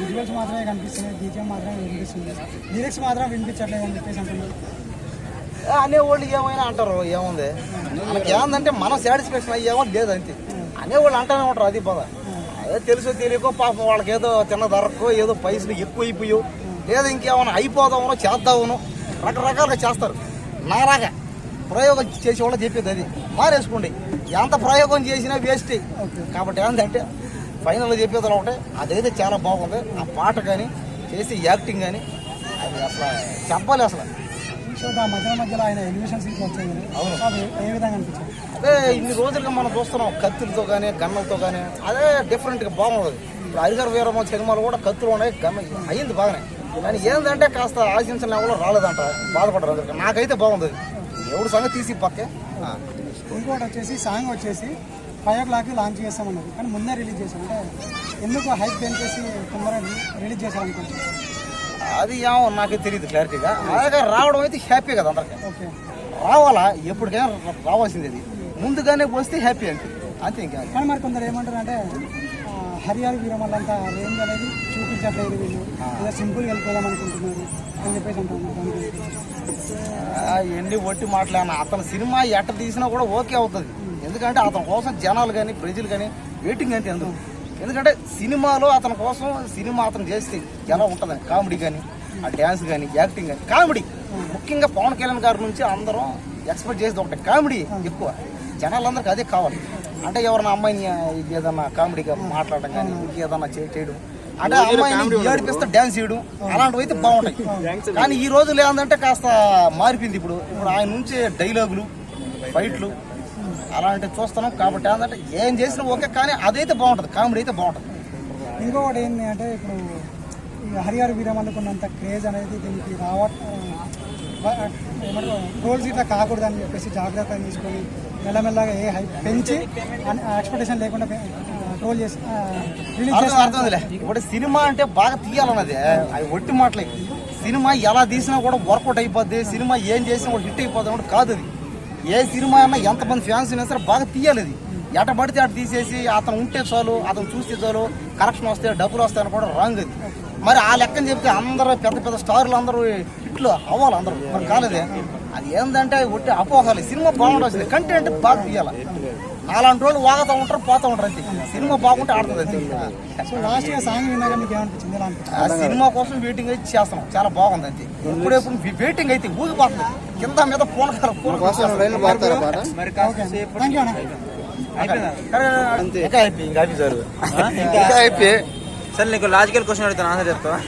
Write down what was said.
Visuals మాత్రమే కనిపిస్తున్నాయి. BGM మాత్రమే వినిపిస్తుంది. లిరిక్స్ మాత్రం వినిపించట్లేదు అని చెప్పేసి అంటున్నారు. అనేవాళ్ళు ఏమైనా అంటారు? ఏముంది? మనకి ఏముందంటే మనం సాటిస్ఫాక్షన్ అయ్యేమో లేదు అంతే. అనేవాళ్ళు అంటానే ఉంటారు అది బాధ. అదే తెలుసో తెలియకో పాపం వాళ్ళకి ఏదో తిన్న ధరకో ఏదో పైసలు ఎక్కువ అయిపోయో లేదా ఇంకేమైనా అయిపోదామనో చేద్దామనో రకరకాలుగా చేస్తారు. నారాగా ప్రయోగం చేసేవాళ్ళు చెప్పేది అది. మారేసుకోండి. ఎంత ప్రయోగం చేసినా వేస్ట్ కాబట్టి ఏంటంటే ఫైనల్గా చెప్పేది ఒకటే అదైతే చాలా బాగుంది. ఆ పాట కానీ చేసే యాక్టింగ్ కానీ అది అసలు చెప్పాలి అసలు. మధ్య మధ్యలో ఆయన ఎలివేషన్స్ ఏ విధంగా అనిపించింది? అదే ఇన్ని రోజులుగా మనం చూస్తున్నాం కత్తులతో కానీ గన్నలతో కానీ అదే డిఫరెంట్గా బాగుండదు ఇప్పుడు హరిహర వీరమ్మ సినిమాలు కూడా కత్తులు ఉన్నాయి గన్న అయ్యింది బాగానే. కానీ ఏంటంటే కాస్త ఆశించిన లెవెల్లో రాలేదంట బాధపడరు అందరికీ నాకైతే బాగుంది. ఎవడు సంగతి తీసి పక్కే. ఇంకోటి వచ్చేసి సాంగ్ వచ్చేసి ఫైవ్ ఓ క్లాక్కి లాంచ్ చేస్తామన్నారు. కానీ ముందే రిలీజ్ చేశాం. అంటే ఎందుకు హైప్ పెంచేసి తొందరగా రిలీజ్ చేశారనుకుంటున్నారు? అది ఏమో నాకే తెలియదు క్లారిటీగా. అలాగే రావడం అయితే హ్యాపీ కదా అందరికి. ఓకే. రావాలా? ఎప్పటికైనా రావాల్సింది అది. ముందుగానే వస్తే హ్యాపీ అంతే అంతే ఇంకా. కానీ మరి కొందరు ఏమంటారు అంటే ఆ, హరియాలు వీరమల్లంతా రేంజ్ అనేది చూపించట్లేదు వీళ్ళు. ఏదో సింపుల్గా వెళ్ళిపోదాం అనుకుంటున్నారు అని చెప్పేసి అంటున్నారు. ఎన్ని ఒట్టి మాటలేనా అతని సినిమా ఎట్ట తీసినా కూడా ఓకే అవుతుంది. ఎందుకంటే అతని కోసం జనాలు కానీ ప్రజలు కానీ వెయిటింగ్ అంటే ఎందుకు ఎందుకంటే సినిమాలో అతని కోసం సినిమా అతను చేస్తే ఎలా ఉంటుంది? కామెడీ కానీ ఆ డ్యాన్స్ కానీ యాక్టింగ్ కానీ కామెడీ. ముఖ్యంగా పవన్ కళ్యాణ్ గారి నుంచి అందరం ఎక్స్పెక్ట్ చేసేది ఒకటి కామెడీ ఎక్కువ. జనాలందరికీ అదే కావాలి. అంటే ఎవరైనా అమ్మాయిని ఏదన్నా కామెడీగా మాట్లాడడం కానీ ఇంకేదన్నా చే- చేయడం. అంటే అమ్మాయిని ఏడిపిస్తే డ్యాన్స్ చేయడం అలాంటివి అయితే బాగుంటాయి. కానీ ఈ రోజులు ఏంటంటే కాస్త మారిపోయింది ఇప్పుడు. ఇప్పుడు ఆయన నుంచి డైలాగులు ఫైట్లు అలాంటివి చూస్తున్నాం కాబట్టి ఏంటంటే ఏం చేసినా ఓకే కానీ అదైతే బాగుంటుంది కామెడీ అయితే బాగుంటుంది. ఇంకొకటి ఏంటి అంటే ఇప్పుడు ఈ హరిహర వీరమల్లకు ఉన్నంత క్రేజ్ అనేది దీనికి రావ ఏమంటారు ట్రోల్స్ ఇట్లా కాకూడదు అని చెప్పేసి జాగ్రత్త తీసుకొని మెల్లమెల్లగా ఏ హైప్ పెంచి ఎక్స్పెక్టేషన్ లేకుండా ట్రోల్ చేసి రిలీజ్ ఇప్పుడు సినిమా అంటే బాగా తీయాలన్నది. అవి ఒట్టి మాటలే. సినిమా ఎలా తీసినా కూడా వర్కౌట్ అయిపోద్ది సినిమా ఏం చేసినా కూడా హిట్ అయిపోద్ది కాదు అది. ఏ సినిమా అయినా ఎంతమంది ఫ్యాన్స్ అయినా సరే బాగా తీయాలి అది. ఎట పడితే అటు తీసేసి అతను ఉంటే చాలు అతను చూస్తే చాలు కరెక్షన్ వస్తే డబ్బులు వస్తాయని కూడా రాంగ్ అది. మరి ఆ లెక్కని చెప్తే అందరూ పెద్ద పెద్ద స్టార్లు అందరూ హిట్లు అవ్వాలి అందరూ మరి కాలేదే. అది ఏంటంటే ఒట్టి అపోహాలి. సినిమా బాగుండాల్సింది. కంటెంట్ బాగా తీయాలి. అలాంటి వాళ్ళు వాగుతూ ఉంటారు పోతూ ఉంటారు అంతే. సినిమా బాగుంటే ఆడుతుంది అంతే. సో లాస్ట్గా సాంగ్ విన్నాక మీకు ఏమనిపించింది? ఎలా అనిపించింది? ఆ సినిమా కోసం వెయిటింగ్ అయితే చేస్తున్నాం. చాలా బాగుంది అంతే. ఇప్పుడెప్పుడు వెయిటింగ్ అయితే ఊగిపోతుంది కింద మీద ఇంకా అయిపోయి సార్. ఇంకా అయిపోయి సరే నీకు లాజికల్ క్వశ్చన్ అడుగుతాను ఆన్సర్ చెప్తావా?